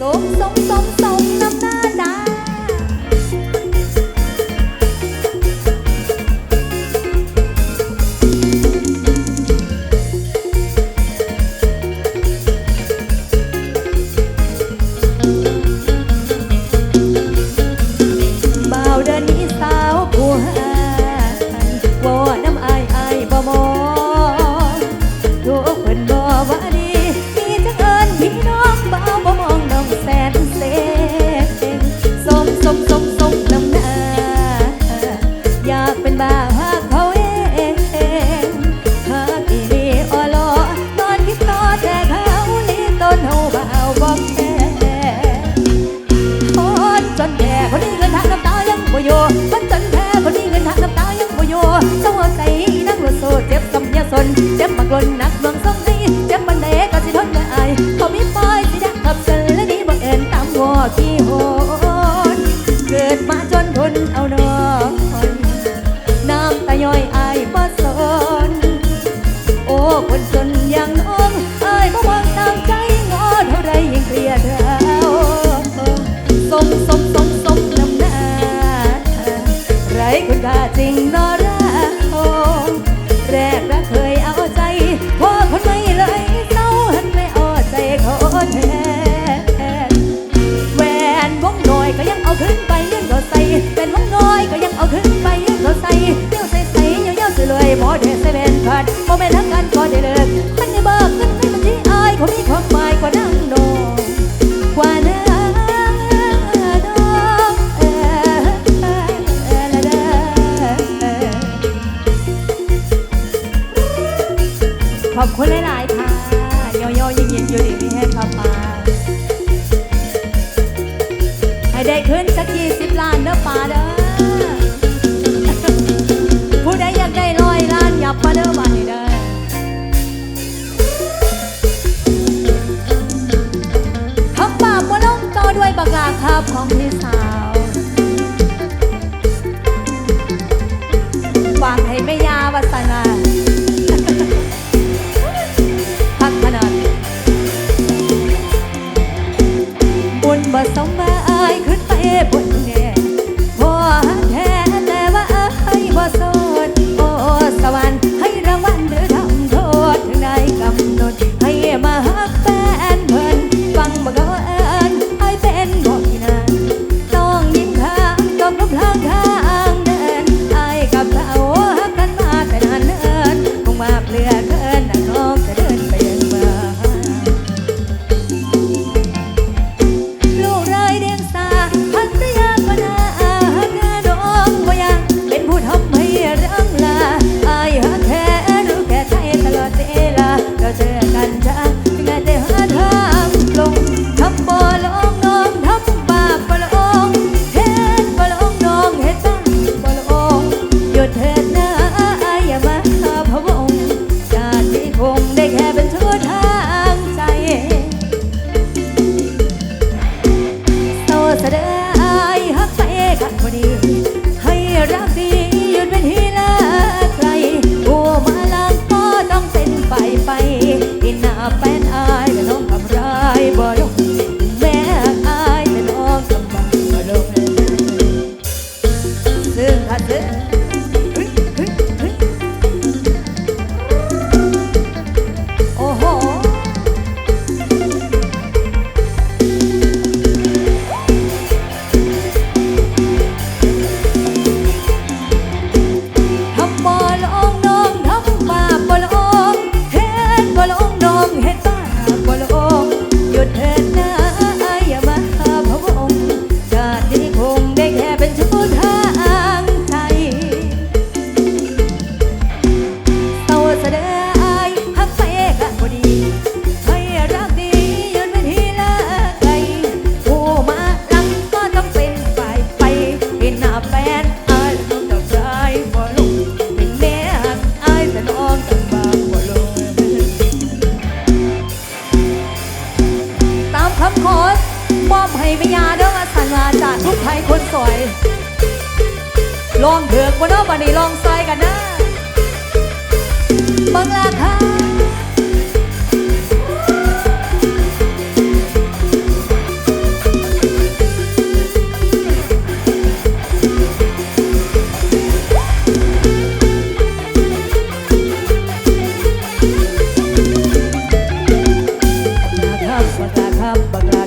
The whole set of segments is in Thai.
สมสมสมสมน้ำหน้า ลองเถิงบ่เนาะบันนี้ลองใส่กันนะเบิ่งลาค่าบักราคาบังลา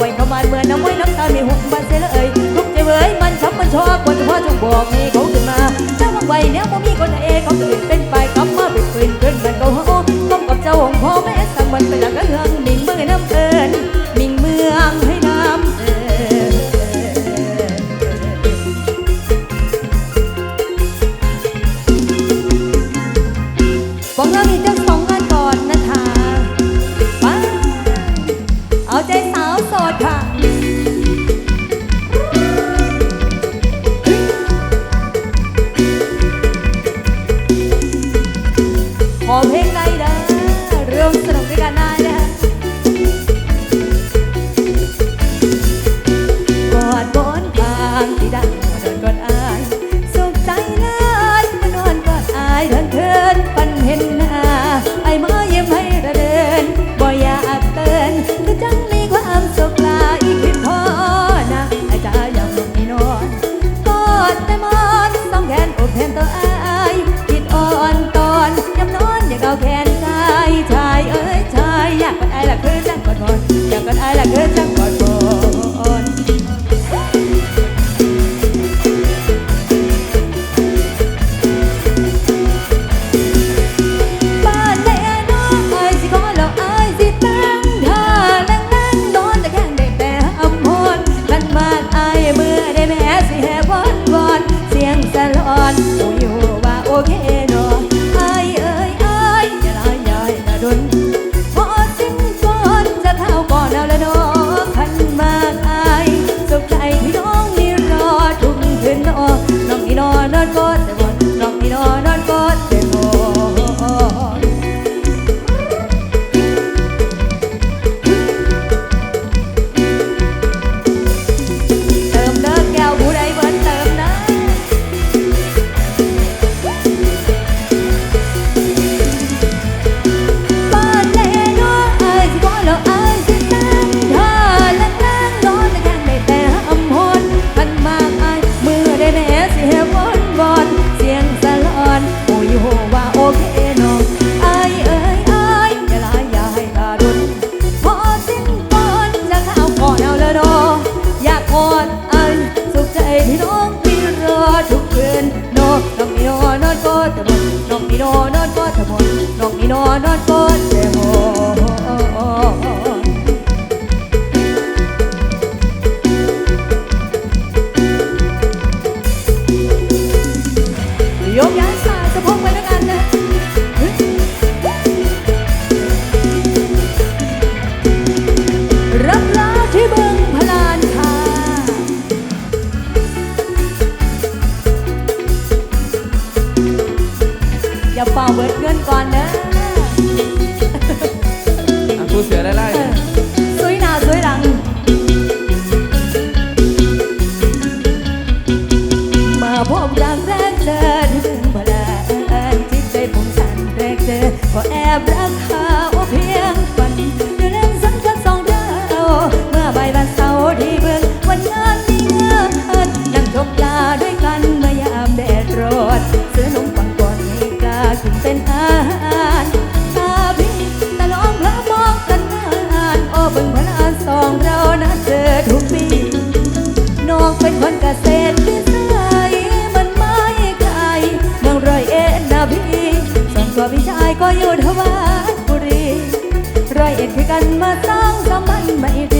ปล่อยเข้ามาเมื่อน้ำไว้น้ำตาไม่หุบมาเสียเลยทุกใจเว้ยมันชอบมันชอบคนเฉพาะจงบอกมีเขาขึ้นมาเจ้าวังไวแล้วบ่มีคนเอเขาจะเป็น Hello, know. เศษดิใสมันไม่ไกลเมืองรอยเอ็ดนะพี่ส่วนตัพี่ชายก็อยู่ทวารบุรีรอยเอ็ดคือกันมาสร้างสมัยไม่ดี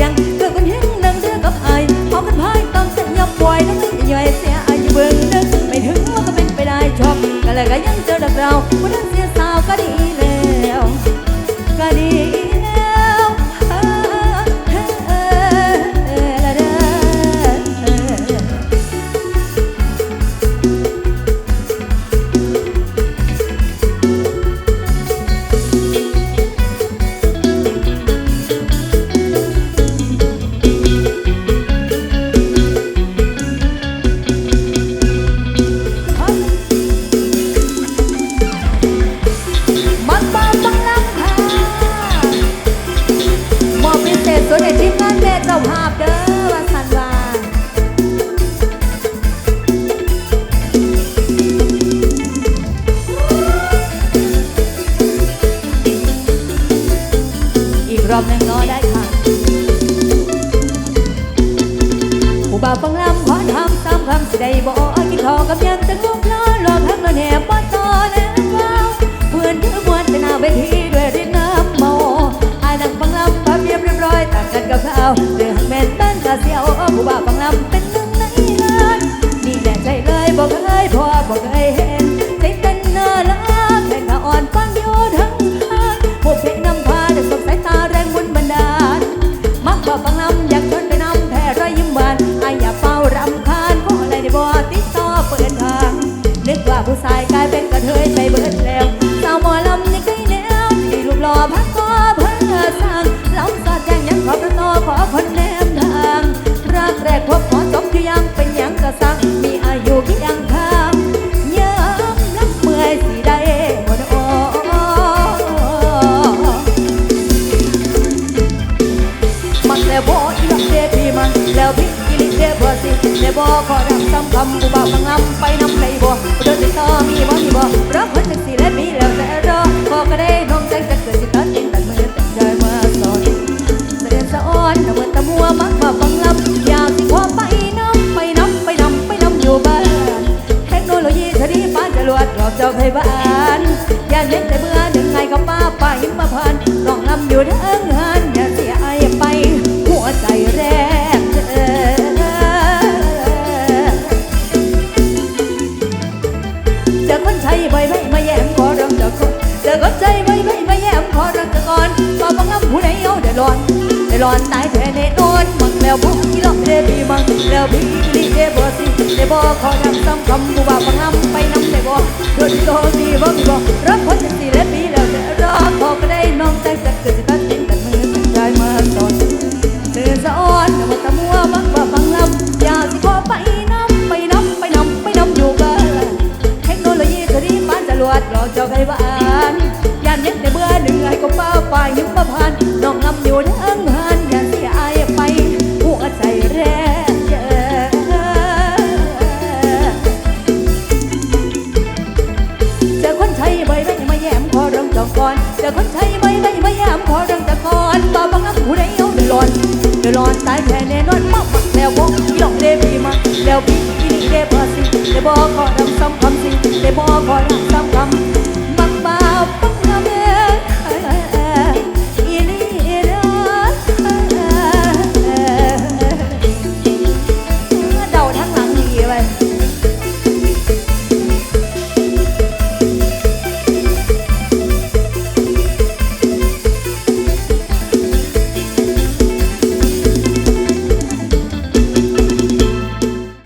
ียงเกิดคนเห็นนั่งเธอกับไอเอากันพายตอนเส้นยับปล่ยน้ำซึ้งย่อยเสียอายุเบิ่งนึกไม่ถึงว่าก็เป็นไปได้ชอบกันเลยก็ยังเจอดักเราคนนั้นเสียสาวก็ดีแล้วก็ดี นถือมวนเป็นอาเวทีด้วยริน้ำเมาอายนังบังลำปาเปียบเรียบร้อยตักกันกับข้าเดือดเม็ดแป้นกาเสียวผู้บ่าวบังลำเป็นหนึ่งในนั้นนี่แหละใจเลยบอกเลยพอบอกเลยำกูบ่าวกำลังไปนำ อพี่ลีเดบอสิเดบอขอนำซ้ำคำบูบาบังลำไปน้ำเดบอดนโตสีบ่มีบ่รักคน ได้บอกขอดำซ้ำความสิได้บอกขอดำซ้ำ